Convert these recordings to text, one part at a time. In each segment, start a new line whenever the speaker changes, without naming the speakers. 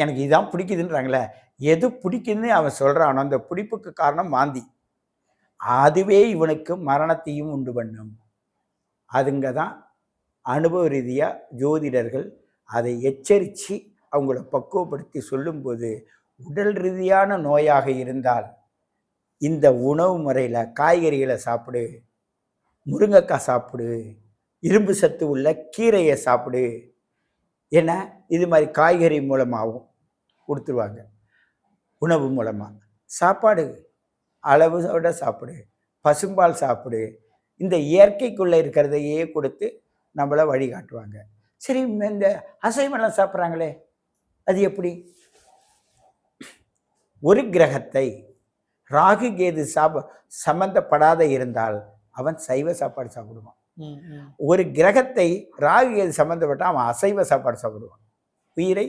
எனக்கு இதான் பிடிக்குதுன்றாங்களே எது பிடிக்குதுன்னு அவன் சொல்கிறானோ அந்த பிடிப்புக்கு காரணம் மாந்தி. அதுவே இவனுக்கு மரணத்தையும் உண்டு பண்ணும். அதுங்க தான் அனுபவ ரீதியாக ஜோதிடர்கள் அதை எச்சரித்து அவங்கள பக்குவப்படுத்தி சொல்லும்போது உடல் ரீதியான நோயாக இருந்தால் இந்த உணவு முறையில் காய்கறிகளை சாப்பிடு முருங்கைக்காய் சாப்பிடு இரும்பு சத்து உள்ள கீரையை சாப்பிடு ஏன்னா இது மாதிரி காய்கறி மூலமாகவும் கொடுத்துருவாங்க. உணவு மூலமாக சாப்பாடு அளவோட சாப்பிடு பசும்பால் சாப்பிடு இந்த இயற்கைக்குள்ளே இருக்கிறதையே கொடுத்து நம்மளை வழிகாட்டுவாங்க. சரி இந்த அசைவெல்லாம் சாப்பிட்றாங்களே அது எப்படி? ஒரு கிரகத்தை ராகு கேது சாப்ப சம்மந்தப்படாத இருந்தால் அவன் சைவ சாப்பாடு சாப்பிடுவான். ஒரு கிரகத்தை ராகுகள் சம்மந்தப்பட்டால் அவன் அசைவ சாப்பாடு சாப்பிடுவான். உயிரை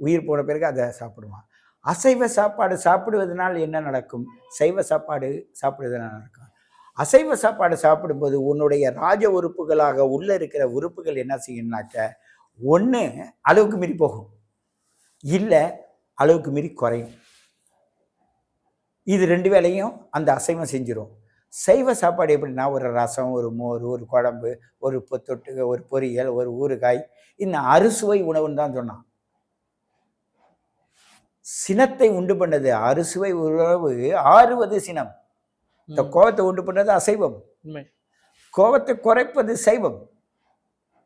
உயிர் போன பிறகு அதை சாப்பிடுவான். அசைவ சாப்பாடு சாப்பிடுவதனால் என்ன நடக்கும்? சைவ சாப்பாடு சாப்பிடுவதனால் நடக்கும்? அசைவ சாப்பாடு சாப்பிடும்போது உன்னுடைய ராஜ உறுப்புகளாக உள்ள இருக்கிற உறுப்புகள் என்ன செய்யணும்னாக்க ஒன்று அளவுக்கு மீறி போகும். இல்லை அளவுக்கு மீறி குறையும். இது ரெண்டு வேலையும் அந்த அசைவம் செஞ்சிடும் சைவ சாப்பாடு எப்படின்னா ஒரு ரசம் ஒரு மோர் ஒரு குழம்பு ஒரு தொட்டுக்க ஒரு பொரியல் ஒரு ஊறுகாய். இந்த அறுசுவை உணவுன்னு தான் சொன்னான். சினத்தை உண்டு பண்ணது அறுசுவை உணவு ஆறுவது சினம். இந்த. கோபத்தை உண்டு பண்ணது அசைவம். கோபத்தை குறைப்பது சைவம்.